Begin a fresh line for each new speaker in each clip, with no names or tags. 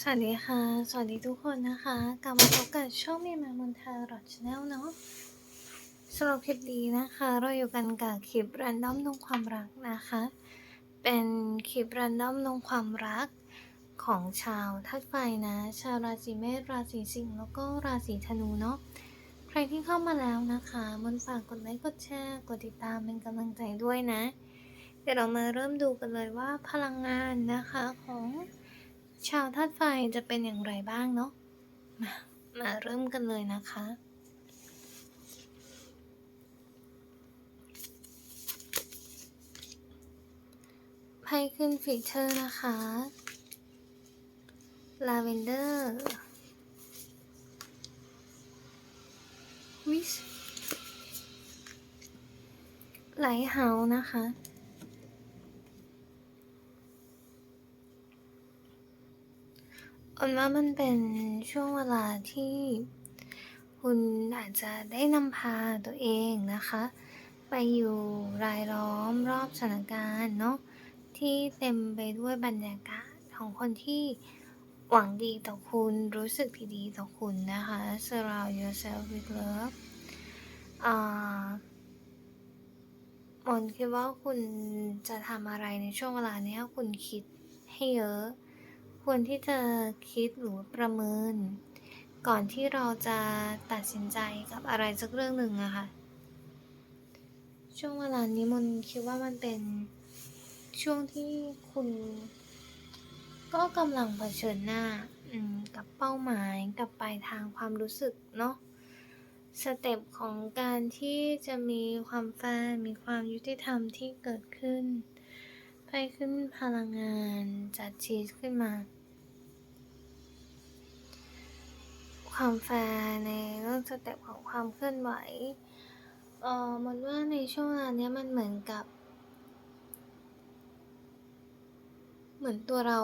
สวัสดีค่ะ สวัสดีทุกคนนะคะ กลับมาพบกับช่องมีมามนทารอดชาแนลเนาะสำหรับคลิปนี้นะคะ เราอยู่กันกับคลิปรันดอมลงความรักนะคะ เป็นคลิปรันดอมลงความรักของชาวธาตุไฟนะ ชาวราศีเมษ ราศีสิงห์ แล้วก็ราศีธนูเนาะ ใครที่เข้ามาแล้วนะคะ มนฝากกดไลค์ กดแชร์ กดติดตามเป็นกำลังใจด้วยนะ เดี๋ยวเรามาเริ่มดูกันเลยว่าพลังงานนะคะของ ชาวธาตุไฟจะเป็นอย่างไรบ้างเนาะมามาเริ่มกันเลยนะคะ ไพ่ขึ้นฟีเจอร์นะคะลาเวนเดอร์วิสไลท์เฮาส์นะคะ อันว่ามันเป็นช่วงเวลาที่คุณอาจจะได้นำพาตัวเองนะคะ ไปอยู่รายล้อมรอบสถานการณ์เนาะที่เต็มไปด้วยบรรยากาศของคนที่หวังดีต่อคุณรู้สึกดีต่อคุณนะคะ surround yourself with love อ่ามนคิดว่าคุณจะทำอะไรในช่วงเวลาเนี้ยคุณคิดให้เยอะ ควรที่จะคิดหรือประเมิน ก่อนที่เราจะตัดสินใจกับอะไรสักเรื่องหนึ่งอะค่ะ ช่วงเวลานี้มันคิดว่ามันเป็นช่วงที่คุณ ก็กำลังเผชิญหน้ากับเป้าหมายกับปลายทางความรู้สึกเนาะสเต็ปของการที่จะมีความแฟร์มีความยุติธรรมที่เกิดขึ้น ไพ่ขึ้นพลังงานจัดชีสขึ้นมา ความแฟร์ในเรื่องสเต็ปของความเคลื่อนไหวเออมันว่าในช่วงเวลาเนี้ยมันเหมือนกับ เหมือนตัวเรา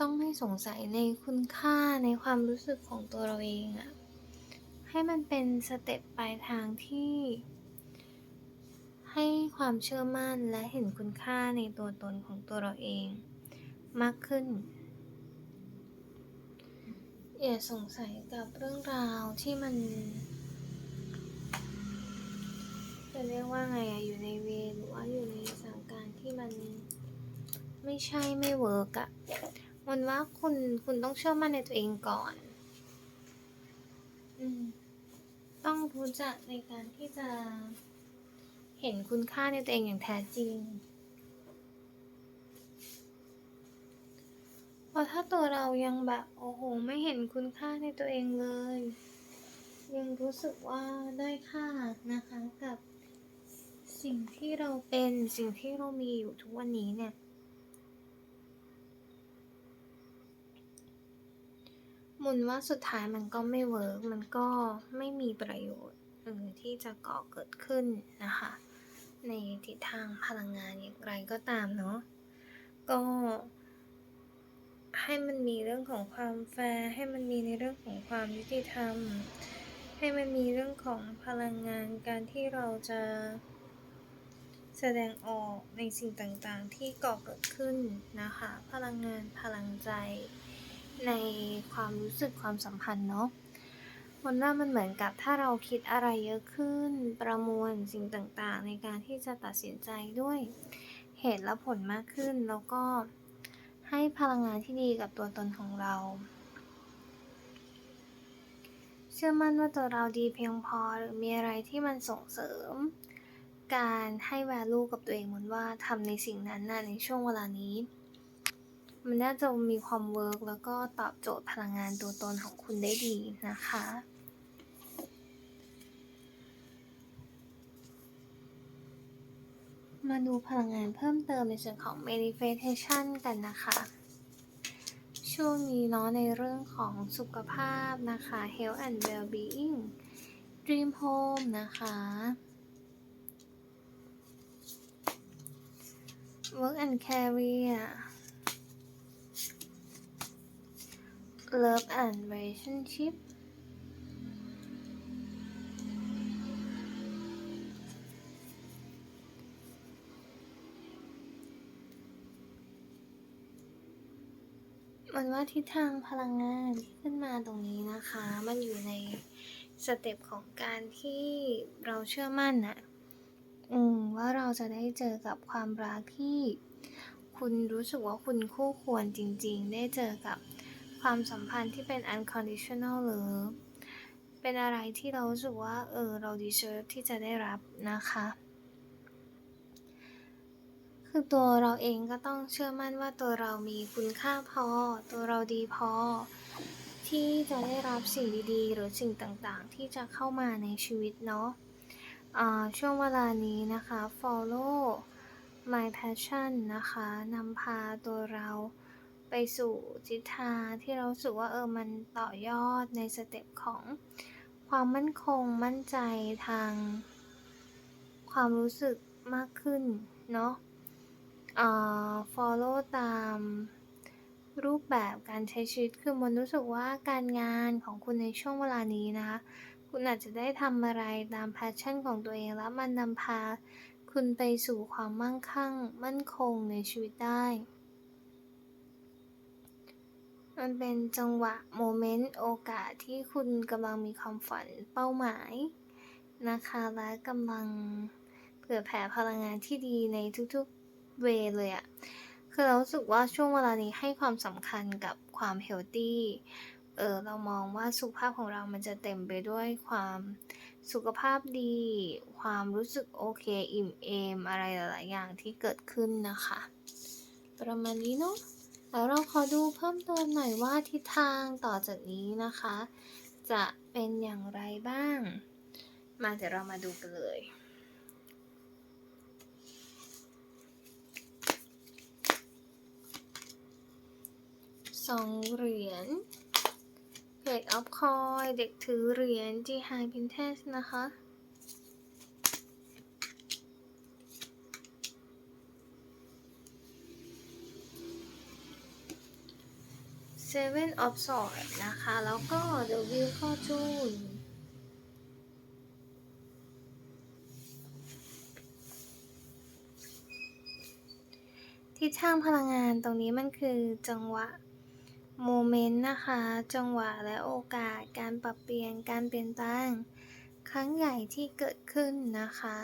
ต้องไม่สงสัยในคุณค่าในความรู้สึกของตัวเราเองอะให้มันเป็นสเต็ปปลายทางที่ ให้ความเชื่อมั่นและเห็นคุณค่าในตัวตนของตัวเราเอง มากขึ้น อย่าสงสัยกับเรื่องราวที่มันจะเรียกว่าไงอะอยู่ในเวรหรือว่าอยู่ในสถานการณ์ที่มันไม่ใช่ไม่เวิร์กอะมันว่าคุณคุณต้องเชื่อมั่นในตัวเองก่อน อืมต้องรู้จักในการที่จะ เห็นคุณค่าในตัวเองอย่างแท้จริงเพราะถ้าตัวเรายังแบบโอ้โหไม่เห็นคุณค่าในตัวเองเลย ยังรู้สึกว่าได้อยค่านะคะกับ สิ่งที่เราเป็นสิ่งที่เรามีอยู่ทุกวันนี้เนี่ยมุนว่าสุดท้ายมันก็ไม่เวิร์กมันก็ไม่มีประโยชน์เออที่จะก่อเกิดขึ้นนะคะ ในทิศทางพลังงานอย่างไรก็ตามเนาะก็ ให้มันมีเรื่องของความแฟร์ให้มันมีในเรื่องของความยุติธรรม ให้มันมีเรื่องของพลังงานการที่เราจะแสดงออกในสิ่งต่างๆ ที่ก่อเกิดขึ้นนะคะ พลังงานพลังใจในความรู้สึกความสัมพันธ์เนาะ มันว่ามันเหมือนกับถ้าเราคิดอะไรเยอะขึ้น ประมวลสิ่งต่างๆ ในการที่จะตัดสินใจด้วยเหตุและผลมากขึ้น แล้วก็ให้พลังงานที่ดีกับตัวตนของเรา เชื่อมั่นว่าตัวเราดีเพียงพอหรือมีอะไรที่มันส่งเสริม การให้ value กับตัวเองเหมือนว่าทำในสิ่งนั้นน่ะในช่วงเวลานี้ มันน่าจะมีความเวิร์กแล้วก็ตอบโจทย์พลังงานตัวตนของคุณได้ดีนะคะ มาดูพลังงานเพิ่มเติมในส่วนของ manifestation กันนะคะ ช่วงนี้เนาะในเรื่องของสุขภาพนะคะ health and well-being dream home นะคะ work and career love and relationship นว่าทิศทางพลังงานที่ขึ้นมาตรงนี้นะคะ มันอยู่ในสเต็ปของการที่เราเชื่อมั่นนะอืมว่าเราจะได้เจอกับความรักที่ คุณรู้สึกว่าคุณคู่ควรจริง ๆ ได้เจอกับความสัมพันธ์ที่เป็น unconditional love เป็นอะไรที่เรารู้สึกว่า เออ เรา deserve ที่จะได้รับนะคะ คือตัวเราเองก็ต้องเชื่อมั่นว่าตัวเรามีคุณค่าพอ ตัวเราดีพอ ที่จะได้รับสิ่งดีๆ หรือสิ่งต่างๆ ที่จะเข้ามาในชีวิตเนาะอ่าช่วงเวลานี้นะคะ follow my passion นะคะนำพาตัวเราไปสู่ทิศทางที่เรารู้สึกว่าเออมันต่อยอดในสเต็ปของความมั่นคงมั่นใจทางความรู้สึกมากขึ้นเนาะ follow ตามรูปแบบการใช้ชีวิตคือมันรู้สึกว่าการงานของคุณในช่วงเวลานี้นะคะ คุณอาจจะได้ทำอะไรตาม passion ของตัวเองแล้วมันนำพา คุณไปสู่ความมั่งคั่ง มั่นคงในชีวิตได้ มันเป็นจังหวะโมเมนต์โอกาสที่คุณกำลังมีความฝันเป้าหมายนะคะ และกำลังเผื่อแผ่พลังงานที่ดีในทุกๆ เวเลยอะคือเรารู้สึกว่าช่วงเวลานี้ให้ความสำคัญกับความเฮลตี้เออเรามองว่าสุขภาพของเรามันจะเต็มไปด้วยความสุขภาพดี ความรู้สึกโอเคอิ่มเอม อะไรหลาย ๆ อย่างที่เกิดขึ้นนะคะ ประมาณนี้เนาะแล้วเราขอดูเพิ่มเติมหน่อยว่าทิศทางต่อจากนี้นะคะ จะเป็นอย่างไรบ้าง มาเดี๋ยวเรามาดูกันเลย สองเหรียญเพจออฟคอยเด็กถือเหรียญ G High Princess นะคะ Seven of Swords นะคะ แล้วก็ The Wheel Fortune ทิศทางพลังงานตรงนี้มันคือจังหวะ โมเมนต์นะคะ จังหวะและโอกาสการปรับเปลี่ยนการเปลี่ยนแปลงครั้งใหญ่ที่เกิดขึ้นนะคะ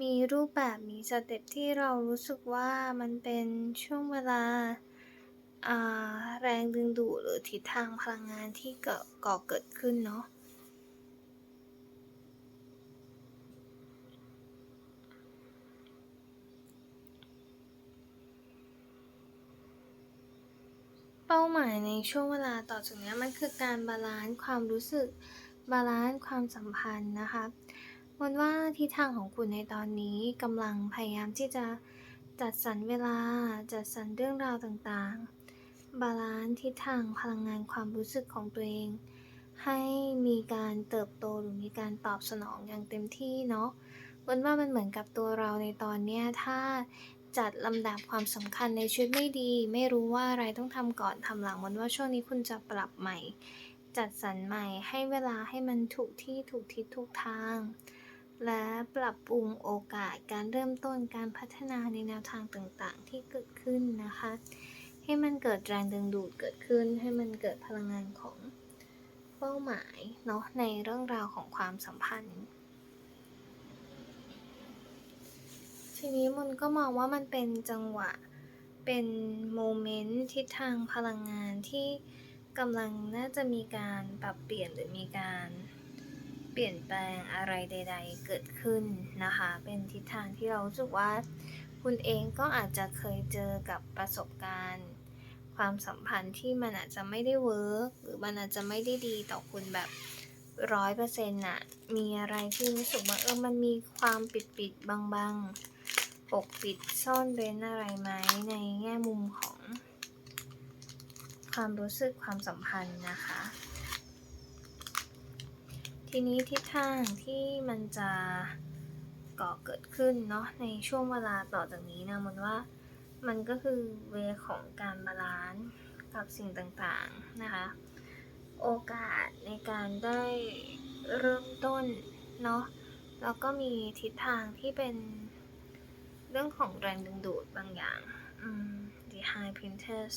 มีรูปแบบมีสเต็ปที่เรารู้สึกว่ามันเป็นช่วงเวลาอ่าแรงดึงดูดหรือทิศทางพลังงานที่เกิดก่อเกิดขึ้นเนาะ เป้าหมายในช่วงเวลาต่อจากนี้มันคือการบาลานซ์ความรู้สึก บาลานซ์ความสัมพันธ์นะคะมันว่าทิศทางของคุณในตอนนี้กำลังพยายามที่จะจัดสรรเวลา จัดสรรเรื่องราวต่างๆ บาลานซ์ทิศทางพลังงานความรู้สึกของตัวเอง ให้มีการเติบโตหรือมีการตอบสนองอย่างเต็มที่เนาะวันว่ามันเหมือนกับตัวเราในตอนเนี้ยถ้า จัดลำดับความสำคัญในชีวิตไม่ดี ไม่รู้ว่าอะไรต้องทำก่อนทำหลังวันว่าช่วงนี้คุณจะปรับใหม่ จัดสรรใหม่ให้เวลาให้มันถูกที่ถูกทิศถูกทาง และปรับปรุงโอกาสการเริ่มต้นการพัฒนาในแนวทางต่างๆ ที่เกิดขึ้นนะคะ ให้มันเกิดแรงดึงดูดเกิดขึ้น ให้มันเกิดพลังงานของเป้าหมายเนาะในเรื่องราวของความสัมพันธ์ ทีนี้มันก็มองว่ามันเป็นจังหวะ เป็นโมเมนต์ทิศทางพลังงานที่กำลังน่าจะมีการปรับเปลี่ยนหรือมีการเปลี่ยนแปลงอะไรใด ๆ เกิดขึ้นนะคะ เป็นทิศทางที่เราสึกว่า คุณเองก็อาจจะเคยเจอกับประสบการณ์ ความสัมพันธ์ที่มันอาจจะไม่ได้เวิร์กหรือมันอาจจะไม่ได้ดีต่อคุณแบบร้อยเปอร์เซ็นต์อะมีอะไรที่รู้สึกว่าเออมันมีความปิดปิดๆบางๆ ปกปิดซ่อนเร้นอะไรไหมในแง่มุมของ ความรู้สึกความสัมพันธ์นะคะ ทีนี้ทิศทางที่มันจะก่อเกิดขึ้นเนาะในช่วงเวลาต่อจากนี้นะมันว่ามันก็คือเวของการบาลานซ์กับสิ่งต่างๆนะคะ โอกาสในการได้เริ่มต้นเนาะแล้วก็มีทิศทางที่เป็น เรื่องของแรงดึงดูดบางอย่าง The High Princess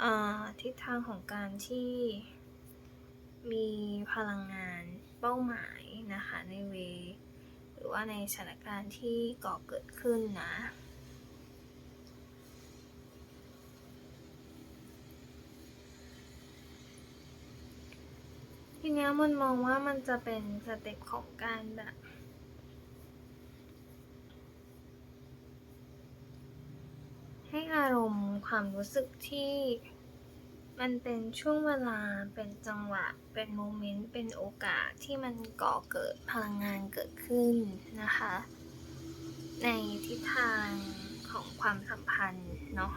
อ่าทิศทางของการที่มีพลังงานเป้าหมายนะคะในเว หรือว่าในสถานการณ์ที่ก่อเกิดขึ้นนะทีเนี้ยมันมองว่ามันจะเป็นสเต็ปของการแบบ ให้ อารมณ์ความรู้สึกที่มันเป็นช่วงเวลา เป็นจังหวะ เป็นโมเมนต์ เป็นโอกาสที่มันก่อเกิดพลังงานเกิดขึ้นนะคะ ในทิศทางของความสัมพันธ์เนาะ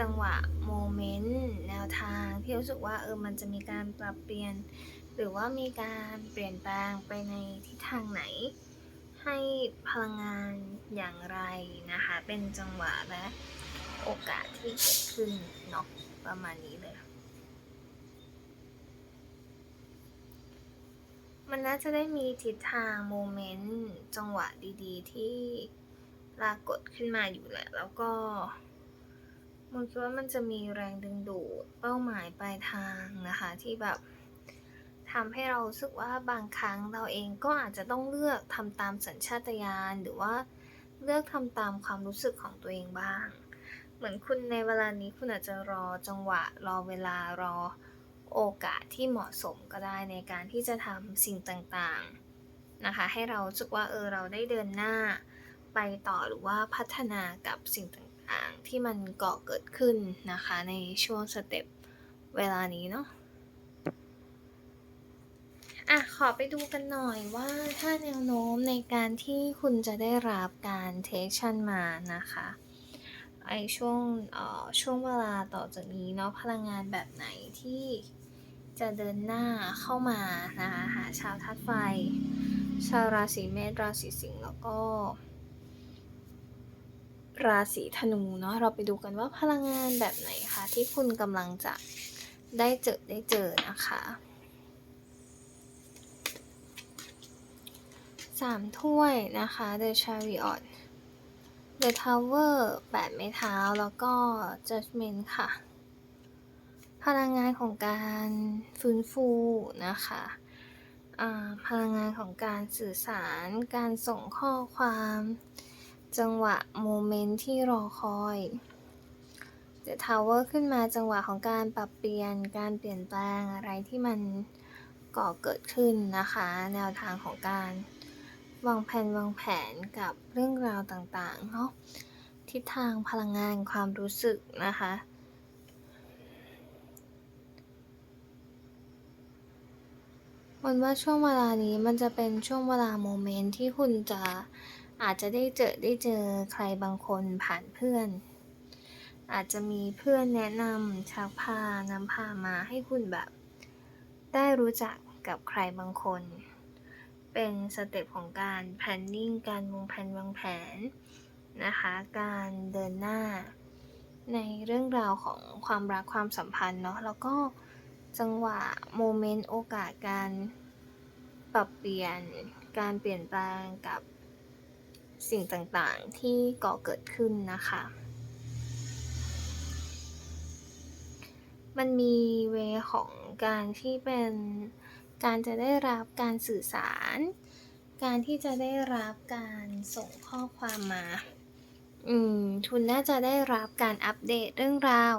จังหวะโมเมนต์ แนวทางที่รู้สึกว่าเออ มันจะมีการปรับเปลี่ยน หรือว่ามีการเปลี่ยนแปลงไปในทิศทางไหน ให้พลังงานอย่างไรนะคะ เป็นจังหวะและโอกาสที่เกิดขึ้นเนาะประมาณนี้เลย มันน่าจะได้มีทิศทางโมเมนต์จังหวะดีๆ ที่ปรากฏขึ้นมาอยู่แหละ แล้วก็มันคิดว่ามันจะมีแรงดึงดูดเป้าหมายปลายทางนะคะที่แบบ ทำให้เรารู้สึกว่าบางครั้งเราเองก็อาจจะต้องเลือกทำตามสัญชาตญาณหรือว่าเลือกทำตามความรู้สึกของตัวเองบ้าง เหมือนคุณในเวลานี้คุณอาจจะรอจังหวะ รอเวลารอโอกาสที่เหมาะสมก็ได้ในการที่จะทำสิ่งต่างๆนะคะ ให้เราสึกว่าเออเราได้เดินหน้า ไปต่อหรือว่าพัฒนากับสิ่งต่างๆ ที่มันก่อเกิดขึ้นนะคะในช่วงสเต็ปเวลานี้เนาะ อะขอไปดูกันหน่อยว่าถ้าแนวโน้มในการที่คุณจะได้รับการเทคชั่นมานะคะไอช่วงเอ่อช่วงเวลาต่อจากนี้เนาะพลังงานแบบไหนที่จะเดินหน้าเข้ามานะคะหาชาวทัดไฟ ชาวราศีเมษราศีสิงห์แล้วก็ ราศีธนูเนาะเราไปดูกันว่าพลังงานแบบไหนคะที่คุณกำลังจะได้เจอได้เจอนะคะ สามถ้วยนะคะ The Chariot The Tower แปดไม้เท้า แล้วก็ Judgment ค่ะ พลังงานของการฟื้นฟูนะคะพลังงานของการสื่อสาร การส่งข้อความ จังหวะโมเมนต์ที่รอคอย The Tower ขึ้นมาจังหวะของการปรับเปลี่ยน การเปลี่ยนแปลงอะไรที่มันก่อเกิดขึ้นนะคะ แนวทางของการ วางแผนวางแผนกับเรื่องราวต่างๆเนาะทิศทางพลังงานความรู้สึกนะคะ มันว่าช่วงเวลานี้มันจะเป็นช่วงเวลาโมเมนต์ที่คุณจะอาจจะได้เจอได้เจอใครบางคนผ่านเพื่อน อาจจะมีเพื่อนแนะนำชักพานำพามาให้คุณแบบ ได้รู้จักกับใครบางคน เป็นสเต็ปของการ planning การวางแผนวางแผนนะคะ การเดินหน้า ในเรื่องราวของความรักความสัมพันธ์เนาะแล้วก็จังหวะโมเมนต์โอกาสการปรับเปลี่ยนการเปลี่ยนแปลงกับสิ่งต่างๆที่ก่อเกิดขึ้นนะคะ มันมีเวของการที่เป็น การจะได้รับการสื่อสาร การที่จะได้รับการส่งข้อความมา อืมทุนน่าจะได้รับการอัปเดตเรื่องราว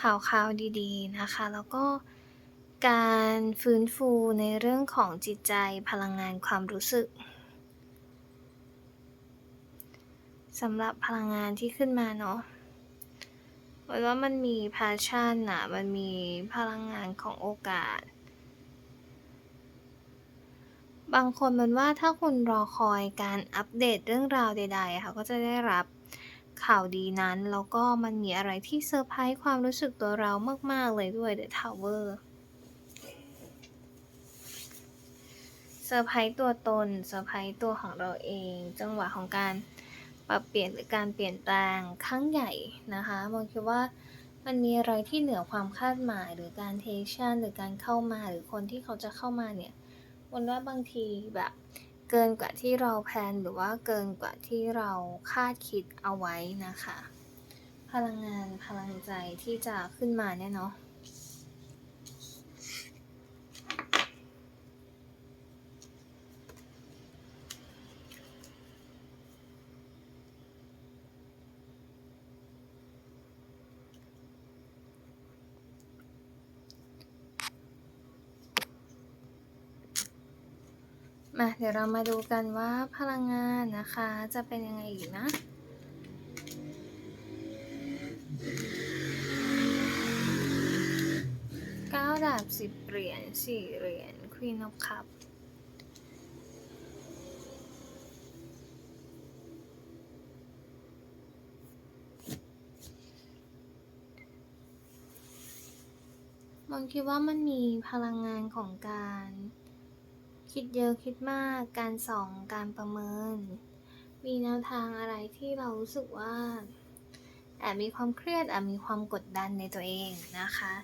ข่าวข่าวดีๆนะคะ แล้วก็การฟื้นฟูในเรื่องของจิตใจพลังงานความรู้สึกสำหรับพลังงานที่ขึ้นมาเนาะว่ามันมี passion อะมันมีพลังงานของโอกาส บางคนมันว่าถ้าคุณรอคอยการอัปเดตเรื่องราวใดๆค่ะก็จะได้รับข่าวดีนั้น แล้วก็มันมีอะไรที่เซอร์ไพรส์ความรู้สึกตัวเรามาก ๆ เลยด้วย The Tower เซอร์ไพรส์ตัวตนเซอร์ไพรส์ตัวของเราเอง จังหวะของการปรับเปลี่ยนหรือการเปลี่ยนแปลงครั้งใหญ่นะคะมองคิดว่ามันมีอะไรที่เหนือความคาดหมาย หรือการเทชันหรือการเข้ามาหรือคนที่เขาจะเข้ามาเนี่ย วันว่าบางทีแบบเกินกว่าที่เราแพลนหรือว่าเกินกว่าที่เราคาดคิดเอาไว้นะคะ พลังงานพลังใจที่จะขึ้นมาเนี่ยเนาะ มาเดี๋ยวเรามาดูกันว่าพลังงานนะคะจะเป็นยังไงอีกนะเก้าดาบสิบเหรียญสี่เหรียญ Queen of Cup มองคิดว่ามันมีพลังงานของการ คิดเยอะคิดมาก การส่องการประเมิน มีแนวทางอะไรที่เรารู้สึกว่าแอบมีความเครียดแอบมีความกดดันในตัวเองนะคะ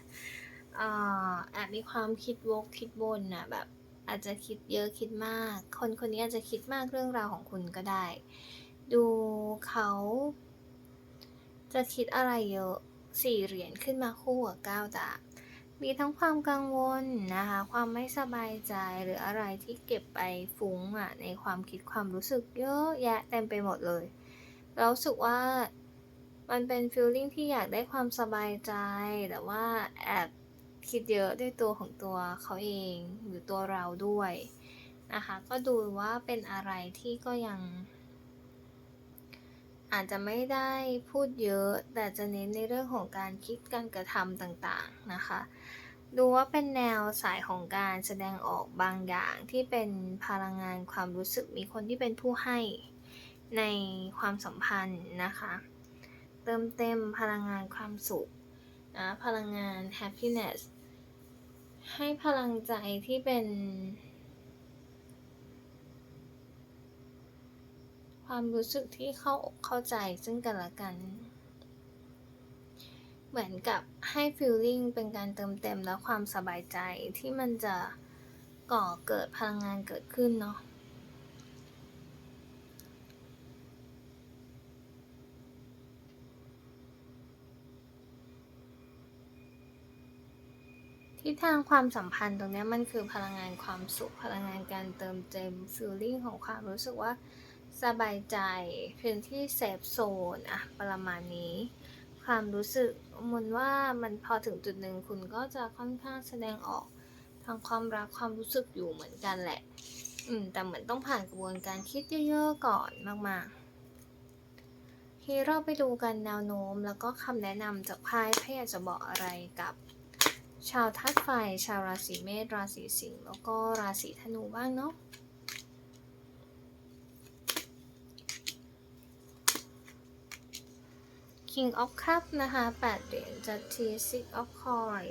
อ่อแอบมีความคิดวกคิดวนน่ะแบบอาจจะคิดเยอะคิดมาก คนคนนี้อาจจะคิดมากเรื่องราวของคุณก็ได้ ดูเขาจะคิดอะไรเยอะสี่เหรียญขึ้นมาคู่กับเก้าดาบ มีทั้งความกังวลนะคะ ความไม่สบายใจหรืออะไรที่เก็บไปฟุ้งอะในความคิดความรู้สึกเยอะแยะเต็มไปหมดเลยเราสึกว่ามันเป็นฟีลลิ่งที่อยากได้ความสบายใจ แต่ว่าแอบคิดเยอะด้วยตัวของตัวเขาเองหรือตัวเราด้วยนะคะ ก็ดูว่าเป็นอะไรที่ก็ยัง อาจจะไม่ได้พูดเยอะ แต่จะเน้นในเรื่องของการคิดการกระทำต่างๆนะคะ ดูว่าเป็นแนวสายของการแสดงออกบางอย่างที่เป็นพลังงานความรู้สึกมีคนที่เป็นผู้ให้ในความสัมพันธ์นะคะ เติมเต็มพลังงานความสุขนะพลังงาน happiness ให้พลังใจที่เป็น ความรู้สึกที่เข้าอกเข้าใจซึ่งกันและกัน เหมือนกับให้ฟีลลิ่งเป็นการเติมเต็มและความสบายใจที่มันจะก่อเกิดพลังงานเกิดขึ้นเนาะทิศทางความสัมพันธ์ตรงนี้มันคือพลังงานความสุข พลังงานการเติมเต็มฟีลลิ่งของความรู้สึกว่า สบายใจพื้นที่เซฟโซนอะประมาณนี้ ความรู้สึกมันว่ามันพอถึงจุดหนึ่งคุณก็จะค่อนข้างแสดงออกทางความรักความรู้สึกอยู่เหมือนกันแหละ อืม แต่เหมือนต้องผ่านกระบวนการคิดเยอะๆก่อนมากๆทีเราไปดูกันแนวโน้มแล้วก็คำแนะนำจากไพ่ไพ่อยากจะบอกอะไรกับชาวธาตุไฟ ชาวราศีเมษ ราศีสิงห์ แล้วก็ราศีธนูบ้างเนาะ King of Cup นะคะ8เหรียญจัดที Six of Coin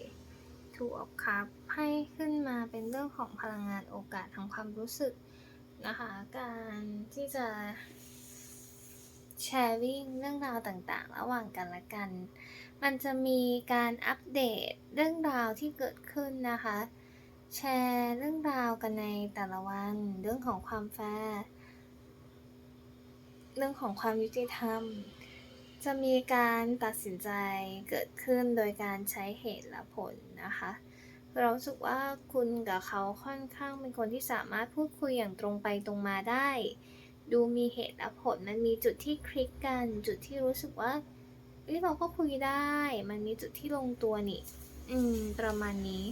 Two of Cup ให้ขึ้นมาเป็นเรื่องของพลังงานโอกาสทางความรู้สึกนะคะการที่จะแชร์วิ่งเรื่องราวต่างๆ ระหว่างกันและกัน มันจะมีการอัปเดตเรื่องราวที่เกิดขึ้นนะคะ แชร์เรื่องราวกันในแต่ละวัน เรื่องของความแฟร์ เรื่องของความยุติธรรม จะมีการตัดสินใจเกิดขึ้นโดยการใช้เหตุและผลนะคะเราสึกว่าคุณกับเขาค่อนข้างเป็นคนที่สามารถพูดคุยอย่างตรงไปตรงมาได้ ดูมีเหตุและผลมันมีจุดที่คลิกกัน จุดที่รู้สึกว่าเอ้ยเราก็คุยได้ มันมีจุดที่ลงตัวนี่ อืม ประมาณนี้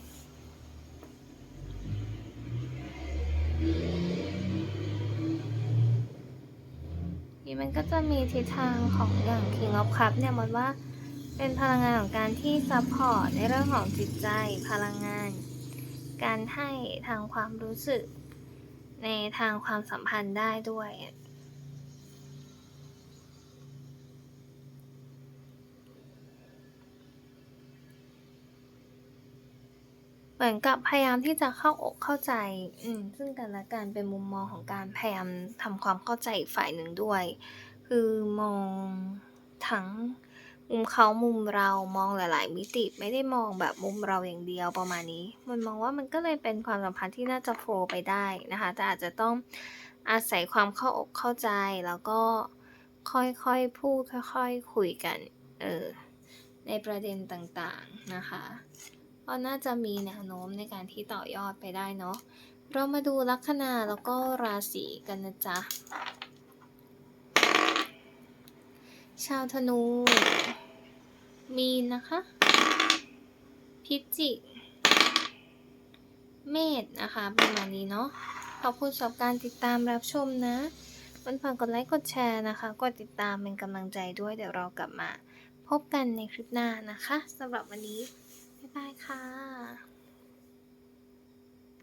นี่มันก็จะมีทิศทางของอย่าง King of Cup เนี่ยมันว่าเป็นพลังงานของการที่ซัพพอร์ตในเรื่องของจิตใจพลังงาน การให้ทางความรู้สึก ในทางความสัมพันธ์ได้ด้วย มือนกับพยายามที่จะเข้าอกเข้าใจ อืม ซึ่งกันและกันเป็นมุมมองของการพยายามทำความเข้าใจอีกฝ่ายหนึ่งด้วย คือมองทั้งมุมเขามุมเรามองหลาย ๆ มิติไม่ได้มองแบบมุมเราอย่างเดียวประมาณนี้ มันมองว่ามันก็เลยเป็นความสัมพันธ์ที่น่าจะโฟลว์ไปได้นะคะ แต่อาจจะต้องอาศัยความเข้าอกเข้าใจแล้วก็ค่อย ๆ พูดค่อย ๆ คุยกัน เออ ในประเด็นต่าง ๆ นะคะ ก็น่าจะมีแนวโน้มในการที่ต่อยอดไปได้เนาะเรามาดูลัคนาแล้วก็ราศีกันนะจ๊ะ ชาวธนู มีนนะคะ พิจิก เมษนะคะ ประมาณนี้เนาะ ขอบคุณสำหรับการติดตามรับชมนะมันฝากกดไลค์กดแชร์นะคะ กดติดตามเป็นกำลังใจด้วย เดี๋ยวเรากลับมาพบกันในคลิปหน้านะคะสำหรับวันนี้ บายค่ะ